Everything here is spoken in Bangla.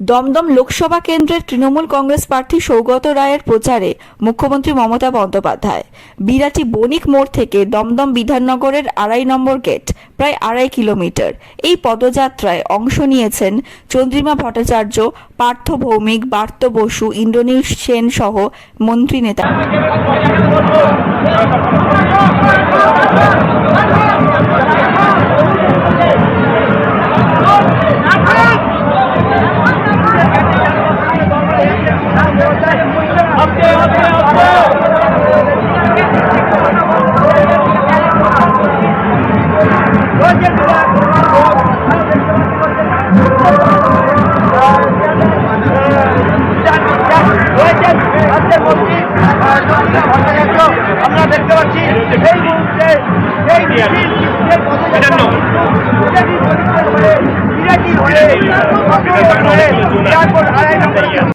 দমদম লোকসভা কেন্দ্রের তৃণমূল কংগ্রেস প্রার্থী সৌগত রায়ের প্রচারে মুখ্যমন্ত্রী মমতা বন্দ্যোপাধ্যায়। বিরাটি বণিক মোড় থেকে দমদম বিধাননগরের আড়াই নম্বর গেট, প্রায় আড়াই কিলোমিটার। এই পদযাত্রায় অংশ নিয়েছেন চন্দ্রিমা ভট্টাচার্য, পার্থ ভৌমিক, বার্ত বসু, ইন্দ্রনীল সেন সহ মন্ত্রী নেতা আমরা দেখতে পাচ্ছি এই মুহূর্তে এই বিরাটি হয়ে, বিরাটি হয়ে, বিরাট আড়াই